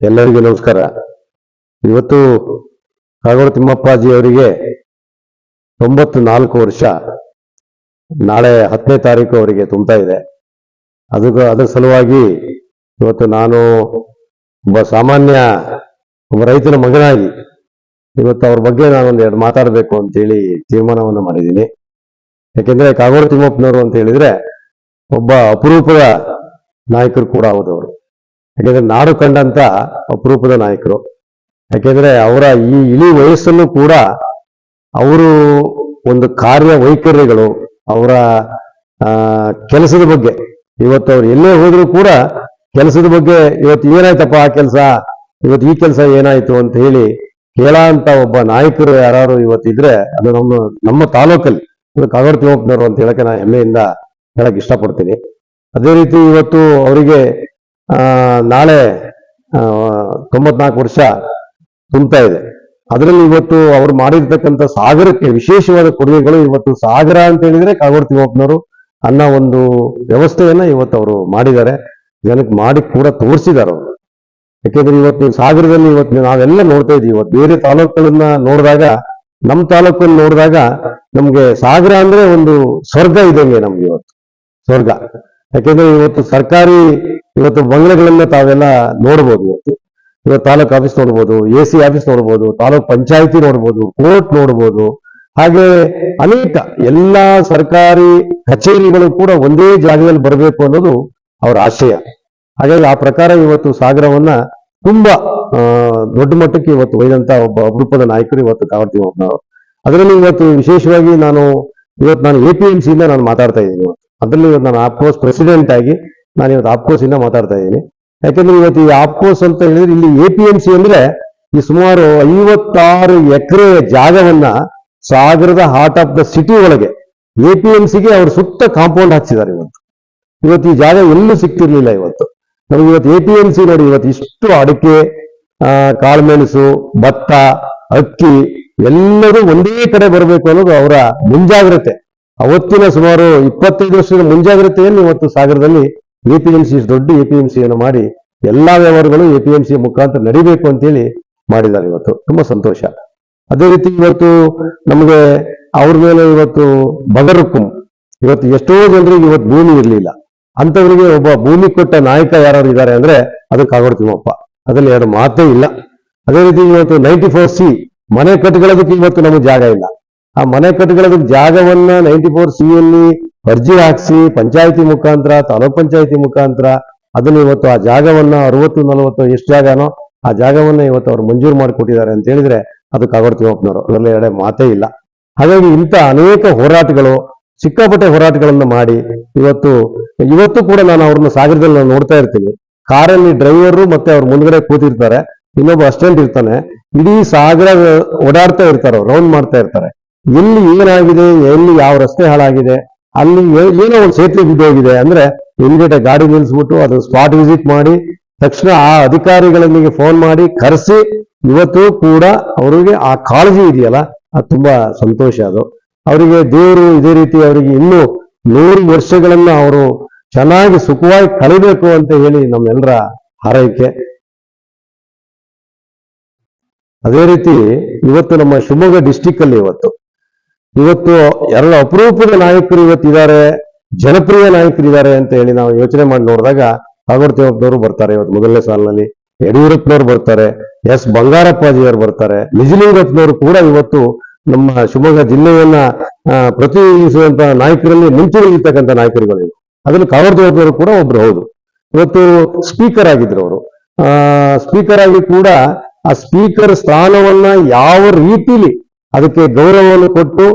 ಎಲ್ಲರಿಗೂ ನಮಸ್ಕಾರ. ಇವತ್ತು ಕಾಗೋಡು ತಿಮ್ಮಪ್ಪಾಜಿ ಅವರಿಗೆ ತೊಂಬತ್ತು ನಾಲ್ಕು ವರ್ಷ. ನಾಳೆ ಹತ್ತನೇ ತಾರೀಕು ಅವರಿಗೆ ತುಂಬ್ತಾ ಇದೆ. ಅದಕ್ಕೆ ಅದರ ಸಲುವಾಗಿ ಇವತ್ತು ನಾನು ಒಬ್ಬ ಸಾಮಾನ್ಯ, ಒಬ್ಬ ರೈತನ ಮಗನಾಗಿ ಇವತ್ತು ಅವ್ರ ಬಗ್ಗೆ ನಾನು ಒಂದು ಎರಡು ಮಾತಾಡಬೇಕು ಅಂತೇಳಿ ತೀರ್ಮಾನವನ್ನು ಮಾಡಿದ್ದೀನಿ. ಯಾಕೆಂದ್ರೆ ಕಾಗೋಡು ತಿಮ್ಮಪ್ಪನವರು ಅಂತ ಹೇಳಿದ್ರೆ ಒಬ್ಬ ಅಪರೂಪದ ನಾಯಕರು ಕೂಡ ಹೌದವರು ಯಾಕೆಂದ್ರೆ ನಾಡು ಕಂಡಂತ ಅಪರೂಪದ ನಾಯಕರು. ಯಾಕೆಂದ್ರೆ ಅವರ ಈ ಇಳಿ ವಯಸ್ಸಲ್ಲೂ ಕೂಡ ಅವರು ಒಂದು ಕಾರ್ಯ ವೈಖರಿಗಳು ಅವರ ಕೆಲಸದ ಬಗ್ಗೆ. ಇವತ್ತು ಅವ್ರು ಎಲ್ಲೇ ಹೋದ್ರು ಕೂಡ ಕೆಲಸದ ಬಗ್ಗೆ ಇವತ್ತು ಏನಾಯ್ತಪ್ಪ ಆ ಕೆಲಸ? ಇವತ್ತು ಈ ಕೆಲಸ ಏನಾಯ್ತು ಅಂತ ಹೇಳಿ ಕೇಳ ಒಬ್ಬ ನಾಯಕರು ಯಾರು ಇವತ್ತಿದ್ರೆ, ಅದು ನಮ್ಮ ನಮ್ಮ ತಾಲೂಕಲ್ಲಿ ಇದು ಕಾಗೋಡು ತಿಮ್ಮಪ್ಪನವರು ಅಂತ ಹೇಳಕ್ಕೆ ನಾನು ಹೆಮ್ಮೆಯಿಂದ ಹೇಳಕ್ ಇಷ್ಟಪಡ್ತೀನಿ. ಅದೇ ರೀತಿ ಇವತ್ತು ಅವರಿಗೆ ನಾಳೆ ತೊಂಬತ್ನಾಲ್ಕು ವರ್ಷ ತುಂಬ್ತಾ ಇದೆ. ಅದರಲ್ಲಿ ಇವತ್ತು ಅವ್ರು ಮಾಡಿರ್ತಕ್ಕಂಥ ಸಾಗರಕ್ಕೆ ವಿಶೇಷವಾದ ಕೊಡುಗೆಗಳು ಇವತ್ತು ಸಾಗರ ಅಂತ ಹೇಳಿದ್ರೆ ಕಾಗೋಡು ತಿಮ್ಮಪ್ಪನವರು ಅನ್ನೋ ಒಂದು ವ್ಯವಸ್ಥೆಯನ್ನ ಇವತ್ತು ಅವರು ಮಾಡಿದ್ದಾರೆ. ಜನಕ್ಕೆ ಮಾಡಿ ಕೂಡ ತೋರಿಸಿದ್ದಾರೆ ಅವರು. ಯಾಕೆಂದ್ರೆ ಇವತ್ತು ಸಾಗರದಲ್ಲಿ ಇವತ್ತು ನಾವೆಲ್ಲ ನೋಡ್ತಾ ಇದ್ದೀವಿ. ಇವತ್ತು ಬೇರೆ ತಾಲೂಕುಗಳನ್ನ ನೋಡಿದಾಗ, ನಮ್ಮ ತಾಲೂಕನ್ನು ನೋಡಿದಾಗ ನಮ್ಗೆ ಸಾಗರ ಅಂದ್ರೆ ಒಂದು ಸ್ವರ್ಗ ಇದಂಗೆ ನಮ್ಗೆ ಇವತ್ತು. ಸ್ವರ್ಗ. ಯಾಕೆಂದ್ರೆ ಇವತ್ತು ಸರ್ಕಾರಿ ಇವತ್ತು ಬಂಗ್ಲೆಗಳನ್ನ ತಾವೆಲ್ಲ ನೋಡ್ಬೋದು ಇವತ್ತು. ಇವತ್ತು ತಾಲೂಕ್ ಆಫೀಸ್ ನೋಡ್ಬೋದು, ಎ ಸಿ ಆಫೀಸ್ ನೋಡ್ಬೋದು, ತಾಲೂಕ್ ಪಂಚಾಯತಿ ನೋಡ್ಬೋದು, ಕೋರ್ಟ್ ನೋಡ್ಬೋದು. ಹಾಗೆ ಅನೇಕ ಎಲ್ಲ ಸರ್ಕಾರಿ ಕಚೇರಿಗಳು ಕೂಡ ಒಂದೇ ಜಾಗದಲ್ಲಿ ಬರಬೇಕು ಅನ್ನೋದು ಅವರ ಆಶಯ. ಹಾಗಾಗಿ ಆ ಪ್ರಕಾರ ಇವತ್ತು ಸಾಗರವನ್ನ ತುಂಬಾ ದೊಡ್ಡ ಮಟ್ಟಕ್ಕೆ ಇವತ್ತು ಒಯ್ದಂತ ಒಬ್ಬ ಅಪರೂಪದ ನಾಯಕರು ಇವತ್ತು ಕಾವಡ್ತೀವಿ ನಾವು ಅದರಲ್ಲಿ ಇವತ್ತು ವಿಶೇಷವಾಗಿ ನಾನು, ಇವತ್ತು ನಾನು ಎ ಪಿ ಎಂ ಸಿಯಿಂದ ನಾನು ಮಾತಾಡ್ತಾ ಇದ್ದೀನಿ ಅದರಲ್ಲಿ ಇವತ್ತು ನಾನು ಆಪ್ಕೋಸ್ ಪ್ರೆಸಿಡೆಂಟ್ ಆಗಿ ನಾನು ಇವತ್ತು ಆಪ್ಕೋಸ್ ಇಂದ ಮಾತಾಡ್ತಾ ಇದ್ದೀನಿ. ಯಾಕಂದ್ರೆ ಇವತ್ತು ಈ ಆಪ್ಕೋಸ್ ಅಂತ ಹೇಳಿದ್ರೆ ಇಲ್ಲಿ ಎ ಪಿ ಎಂ ಸಿ ಅಂದ್ರೆ ಈ ಸುಮಾರು ಐವತ್ತಾರು ಎಕರೆ ಜಾಗವನ್ನ ಸಾಗರದ ಹಾರ್ಟ್ ಆಫ್ ದ ಸಿಟಿ ಒಳಗೆ ಎ ಪಿ ಎಂ ಸಿಗೆ ಅವ್ರ ಸುತ್ತ ಕಾಂಪೌಂಡ್ ಹಾಕ್ಸಿದ್ದಾರೆ ಇವತ್ತು. ಇವತ್ತು ಈ ಜಾಗ ಎಲ್ಲೂ ಸಿಕ್ತಿರ್ಲಿಲ್ಲ ಇವತ್ತು. ನಮ್ಗೆ ಇವತ್ತು ಎ ಪಿ ಎಂ ಸಿ ನೋಡಿ ಇವತ್ತು ಇಷ್ಟು ಅಡಿಕೆ ಕಾಳುಮೆಣಸು, ಭತ್ತ, ಅಕ್ಕಿ ಎಲ್ಲರೂ ಒಂದೇ ಕಡೆ ಬರಬೇಕು ಅನ್ನೋದು ಅವರ ಮುಂಜಾಗ್ರತೆ. ಅವತ್ತಿನ ಸುಮಾರು ಇಪ್ಪತ್ತೈದು ವರ್ಷದ ಮುಂಜಾಗ್ರತೆಯನ್ನು ಇವತ್ತು ಸಾಗರದಲ್ಲಿ ಎ ಪಿ ಎಂ ಸಿ ದೊಡ್ಡ ಎ ಪಿ ಎಂ ಸಿಯನ್ನು ಮಾಡಿ ಎಲ್ಲಾ ವ್ಯವಹಾರಗಳು ಎ ಪಿ ಎಂ ಸಿ ಮುಖಾಂತರ ನಡಿಬೇಕು ಅಂತೇಳಿ ಮಾಡಿದ್ದಾರೆ ಇವತ್ತು. ತುಂಬಾ ಸಂತೋಷ. ಅದೇ ರೀತಿ ಇವತ್ತು ನಮಗೆ ಅವ್ರ ಮೇಲೆ ಇವತ್ತು ಬಗರುಕುಂ ಇವತ್ತು ಎಷ್ಟೋ ಜನರಿಗೆ ಇವತ್ತು ಭೂಮಿ ಇರಲಿಲ್ಲ. ಅಂತವರಿಗೆ ಒಬ್ಬ ಭೂಮಿ ಕೊಟ್ಟ ನಾಯಕ ಯಾರು ಇದ್ದಾರೆ ಅಂದ್ರೆ ಅದಕ್ಕೆ ಕಾಗೋಡು ತಿಮ್ಮಪ್ಪ ಅದ್ರಲ್ಲಿ ಎರಡು ಮಾತೇ ಇಲ್ಲ. ಅದೇ ರೀತಿ ಇವತ್ತು ನೈಂಟಿ ಫೋರ್ ಸಿ ಮನೆ ಕಟ್ಕೊಳ್ಳೋದಕ್ಕೆ ಇವತ್ತು ನಮಗೆ ಜಾಗ ಇಲ್ಲ. ಆ ಮನೆ ಕಟ್ಕೊಳ್ಳೋದಕ್ಕೆ ಜಾಗವನ್ನ ನೈಂಟಿ ಫೋರ್ ಸಿ ಯಲ್ಲಿ ಅರ್ಜಿ ಹಾಕಿಸಿ ಪಂಚಾಯಿತಿ ಮುಖಾಂತರ, ತಾಲೂಕ್ ಪಂಚಾಯಿತಿ ಮುಖಾಂತರ ಅದನ್ನ ಇವತ್ತು ಆ ಜಾಗವನ್ನ ಅರವತ್ತು, ನಲವತ್ತು ಎಷ್ಟು ಜಾಗನೋ ಆ ಜಾಗವನ್ನ ಇವತ್ತು ಅವ್ರು ಮಂಜೂರು ಮಾಡಿಕೊಟ್ಟಿದ್ದಾರೆ ಅಂತ ಹೇಳಿದ್ರೆ ಅದು ಕಾಗೋಡ್ ತಿಮ್ಮಪ್ಪನವರು ಅದರಲ್ಲಿ ಎರಡೆ ಮಾತೇ ಇಲ್ಲ. ಹಾಗಾಗಿ ಇಂಥ ಅನೇಕ ಹೋರಾಟಗಳು, ಸಿಕ್ಕಾಪಟ್ಟೆ ಹೋರಾಟಗಳನ್ನು ಮಾಡಿ ಇವತ್ತು ಇವತ್ತು ಕೂಡ ನಾನು ಅವ್ರನ್ನ ಸಾಗರದಲ್ಲಿ ನಾನು ನೋಡ್ತಾ ಇರ್ತೀನಿ ಕಾರಲ್ಲಿ ಡ್ರೈವರು ಮತ್ತೆ ಅವ್ರ ಮುಂದ್ಗಡೆ ಕೂತಿರ್ತಾರೆ. ಇನ್ನೊಬ್ಬ ಅಸ್ಟೆಂಟ್ ಇರ್ತಾನೆ. ಇಡೀ ಸಾಗರ ಓಡಾಡ್ತಾ ಇರ್ತಾರೆ ರೌಂಡ್ ಮಾಡ್ತಾ ಇರ್ತಾರೆ. ಎಲ್ಲಿ ಏನಾಗಿದೆ, ಎಲ್ಲಿ ಯಾವ ರಸ್ತೆ ಹಾಳಾಗಿದೆ ಅಲ್ಲಿ ಏನೋ ಒಂದು ಸೇತುವೆ ಬಿದ್ದೋಗಿದೆ ಅಂದ್ರೆ ಇಮಿಡಿಯೇಟ್ ಗಾಡಿ ನಿಲ್ಲಿಸ್ಬಿಟ್ಟು ಅದು ಸ್ಪಾಟ್ ವಿಸಿಟ್ ಮಾಡಿ, ತಕ್ಷಣ ಆ ಅಧಿಕಾರಿಗಳಿಗೆ ಫೋನ್ ಮಾಡಿ, ಕರೆಸಿ, ಇವತ್ತು ಕೂಡ ಅವರಿಗೆ ಆ ಕಾಳಜಿ ಇದೆಯಲ್ಲ, ಅದು ತುಂಬಾ ಸಂತೋಷ ಅದು. ಅವರಿಗೆ ದೇವರು ಇದೇ ರೀತಿ ಅವರಿಗೆ ಇನ್ನೂ ನೂರು ವರ್ಷಗಳನ್ನ ಅವರು ಚೆನ್ನಾಗಿ ಸುಖವಾಗಿ ಕಳಿಬೇಕು ಅಂತ ಹೇಳಿ ನಮ್ಮೆಲ್ಲರ ಹಾರೈಕೆ. ಅದೇ ರೀತಿ ಇವತ್ತು ನಮ್ಮ ಶಿವಮೊಗ್ಗ ಡಿಸ್ಟಿಕ್ ಅಲ್ಲಿ ಇವತ್ತು ಇವತ್ತು ಎಲ್ಲ ಅಪರೂಪದ ನಾಯಕರು ಇವತ್ತಿದ್ದಾರೆ ಜನಪ್ರಿಯ ನಾಯಕರು ಇದ್ದಾರೆ ಅಂತ ಹೇಳಿ ನಾವು ಯೋಚನೆ ಮಾಡಿ ನೋಡಿದಾಗ ಕಾಗೋಡು ತಿಮ್ಮಪ್ಪನವರು ಬರ್ತಾರೆ ಇವತ್ತು ಮೊದಲನೇ ಸಾಲಿನಲ್ಲಿ, ಯಡಿಯೂರಪ್ಪನವರು ಬರ್ತಾರೆ, ಎಸ್ ಬಂಗಾರಪ್ಪಾಜಿಯವರು ಬರ್ತಾರೆ ನಿಜಲಿಂಗಪ್ಪನವರು ಕೂಡ ಇವತ್ತು ನಮ್ಮ ಶಿವಮೊಗ್ಗ ಜಿಲ್ಲೆಯನ್ನ ಪ್ರತಿನಿಧಿಸುವಂತ ನಾಯಕರಲ್ಲಿ ಮುಂಚೂಣಿರ್ತಕ್ಕಂಥ ನಾಯಕರುಗಳು ಅದರಲ್ಲಿ ಕಾಗೋಡು ತಿಮ್ಮಪ್ಪನವರು ಕೂಡ ಒಬ್ರು, ಹೌದು. ಇವತ್ತು ಸ್ಪೀಕರ್ ಆಗಿದ್ರು ಅವರು. ಸ್ಪೀಕರ್ ಆಗಿ ಕೂಡ ಆ ಸ್ಪೀಕರ್ ಸ್ಥಾನವನ್ನ ಯಾವ ರೀತಿಲಿ ಅದಕ್ಕೆ ಗೌರವವನ್ನು ಕೊಟ್ಟು